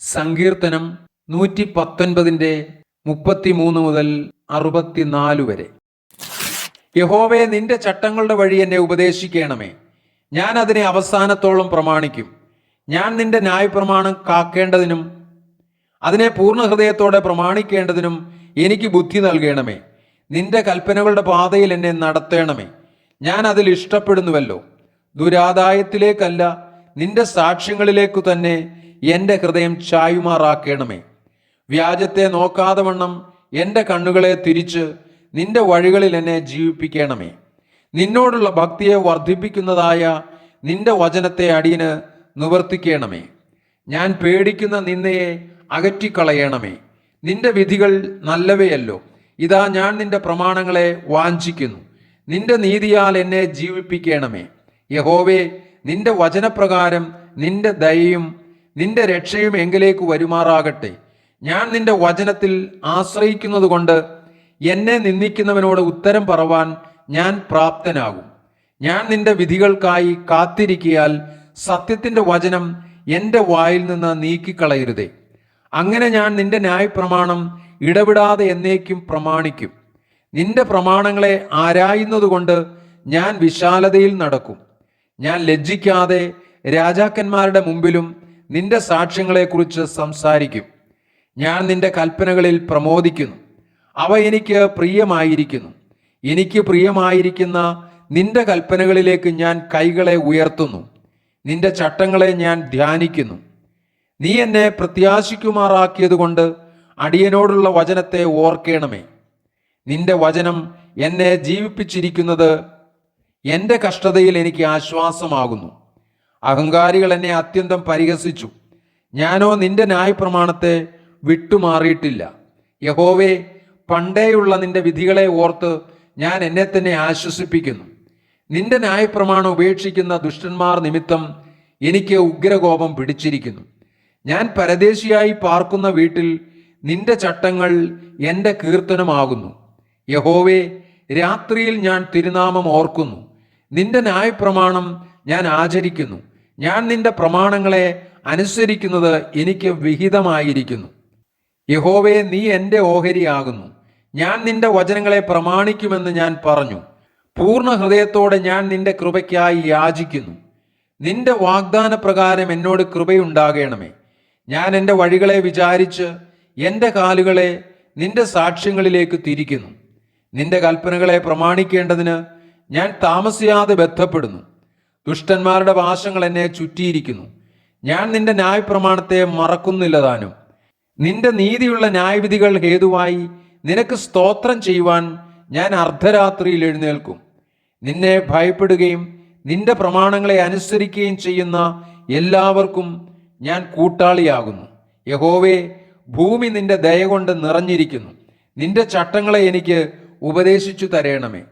സങ്കീർത്തനം നൂറ്റി പത്തൊൻപതിന്റെ മുപ്പത്തിമൂന്ന് മുതൽ അറുപത്തിനാല് വരെ. യഹോവയെ നിന്റെ ചട്ടങ്ങളുടെ വഴി എന്നെ ഉപദേശിക്കണമേ. ഞാൻ അതിനെ അവസാനത്തോളം പ്രമാണിക്കും. ഞാൻ നിന്റെ ന്യായപ്രമാണം കാക്കേണ്ടതിനും അതിനെ പൂർണ ഹൃദയത്തോടെ പ്രമാണിക്കേണ്ടതിനും എനിക്ക് ബുദ്ധി നൽകണമേ. നിന്റെ കൽപ്പനകളുടെ പാതയിൽ എന്നെ നടത്തേണമേ. ഞാൻ അതിൽ ഇഷ്ടപ്പെടുന്നുവല്ലോ. ദുരാദായത്തിലേക്കല്ല നിന്റെ സാക്ഷ്യങ്ങളിലേക്കു തന്നെ എന്റെ ഹൃദയം ചായുമാറാക്കണമേ. വ്യാജത്തെ നോക്കാതെ വണ്ണം എന്റെ കണ്ണുകളെ തിരിച്ച് നിന്റെ വഴികളിൽ എന്നെ ജീവിപ്പിക്കണമേ. നിന്നോടുള്ള ഭക്തിയെ വർദ്ധിപ്പിക്കുന്നതായ നിന്റെ വചനത്തെ അടിയന് നിവർത്തിക്കണമേ. ഞാൻ പേടിക്കുന്ന നിന്നയെ അകറ്റിക്കളയണമേ. നിന്റെ വിധികൾ നല്ലവയല്ലോ. ഇതാ ഞാൻ നിന്റെ പ്രമാണങ്ങളെ വാഞ്ചിക്കുന്നു. നിന്റെ നീതിയാൽ എന്നെ ജീവിപ്പിക്കണമേ. യഹോവേ നിന്റെ വചനപ്രകാരം നിന്റെ ദയയും നിന്റെ രക്ഷയും എങ്കിലേക്ക് വരുമാറാകട്ടെ. ഞാൻ നിന്റെ വചനത്തിൽ ആശ്രയിക്കുന്നത് കൊണ്ട് എന്നെ നിന്ദിക്കുന്നവനോട് ഉത്തരം പറവാൻ ഞാൻ പ്രാപ്തനാകും. ഞാൻ നിന്റെ വിധികൾക്കായി കാത്തിരിക്കിയാൽ സത്യത്തിന്റെ വചനം എന്റെ വായിൽ നിന്ന് നീക്കിക്കളയരുതേ. അങ്ങനെ ഞാൻ നിന്റെ ന്യായപ്രമാണം ഇടപെടാതെ എന്നേക്കും പ്രമാണിക്കും. നിന്റെ പ്രമാണങ്ങളെ ആരായുന്നതുകൊണ്ട് ഞാൻ വിശാലതയിൽ നടക്കും. ഞാൻ ലജ്ജിക്കാതെ രാജാക്കന്മാരുടെ മുമ്പിലും നിന്റെ സാക്ഷ്യങ്ങളെക്കുറിച്ച് സംസാരിക്കും. ഞാൻ നിന്റെ കൽപ്പനകളിൽ പ്രമോദിക്കുന്നു. അവ എനിക്ക് പ്രിയമായിരിക്കുന്നു. എനിക്ക് പ്രിയമായിരിക്കുന്ന നിന്റെ കൽപ്പനകളിലേക്ക് ഞാൻ കൈകളെ ഉയർത്തുന്നു. നിന്റെ ചട്ടങ്ങളെ ഞാൻ ധ്യാനിക്കുന്നു. നീ എന്നെ പ്രത്യാശിക്കുമാറാക്കിയതുകൊണ്ട് അടിയനോടുള്ള വചനത്തെ ഓർക്കണമേ. നിന്റെ വചനം എന്നെ ജീവിപ്പിച്ചിരിക്കുന്നത് എന്റെ കഷ്ടതയിൽ എനിക്ക് ആശ്വാസമാകുന്നു. അഹങ്കാരികൾ എന്നെ അത്യന്തം പരിഹസിച്ചു. ഞാനോ നിന്റെ ന്യായപ്രമാണത്തെ വിട്ടുമാറിയിട്ടില്ല. യഹോവേ പണ്ടേയുള്ള നിന്റെ വിധികളെ ഓർത്ത് ഞാൻ എന്നെ തന്നെ ആശ്വസിപ്പിക്കുന്നു. നിന്റെ ന്യായപ്രമാണം ഉപേക്ഷിക്കുന്ന ദുഷ്ടന്മാർ നിമിത്തം എനിക്ക് ഉഗ്രകോപം പിടിച്ചിരിക്കുന്നു. ഞാൻ പരദേശിയായി പാർക്കുന്ന വീട്ടിൽ നിന്റെ ചട്ടങ്ങൾ എന്റെ കീർത്തനമാകുന്നു. യഹോവേ രാത്രിയിൽ ഞാൻ തിരുനാമം ഓർക്കുന്നു. നിന്റെ ന്യായപ്രമാണം ഞാൻ ആചരിക്കുന്നു. ഞാൻ നിന്റെ പ്രമാണങ്ങളെ അനുസരിക്കുന്നത് എനിക്ക് വിഹിതമായിരിക്കുന്നു. യഹോവേ നീ എന്റെ ഓഹരിയാകുന്നു. ഞാൻ നിന്റെ വചനങ്ങളെ പ്രമാണിക്കുമെന്ന് ഞാൻ പറഞ്ഞു. പൂർണ ഹൃദയത്തോടെ ഞാൻ നിന്റെ കൃപയ്ക്കായി യാചിക്കുന്നു. നിന്റെ വാഗ്ദാന പ്രകാരം എന്നോട് കൃപയുണ്ടാകണമേ. ഞാൻ എന്റെ വഴികളെ വിചാരിച്ച് എന്റെ കാലുകളെ നിന്റെ സാക്ഷ്യങ്ങളിലേക്ക് തിരിക്കുന്നു. നിന്റെ കൽപ്പനകളെ പ്രമാണിക്കേണ്ടതിന് ഞാൻ താമസിയാതെ ബന്ധപ്പെടുന്നു ദുഷ്ടന്മാരുടെ വാശങ്ങൾ എന്നെ ചുറ്റിയിരിക്കുന്നു. ഞാൻ നിന്റെ ന്യായപ്രമാണത്തെ മറക്കുന്നില്ല താനും. നിന്റെ നീതിയുള്ള ന്യായവിധികൾ ഹേതുവായി നിനക്ക് സ്തോത്രം ചെയ്യുവാൻ ഞാൻ അർദ്ധരാത്രിയിൽ എഴുന്നേൽക്കും. നിന്നെ ഭയപ്പെടുകയും നിന്റെ പ്രമാണങ്ങളെ അനുസരിക്കുകയും ചെയ്യുന്ന എല്ലാവർക്കും ഞാൻ കൂട്ടാളിയാകുന്നു. യഹോവേ ഭൂമി നിന്റെ ദയ കൊണ്ട് നിറഞ്ഞിരിക്കുന്നു. നിന്റെ ചട്ടങ്ങളെ എനിക്ക് ഉപദേശിച്ചു തരേണമേ.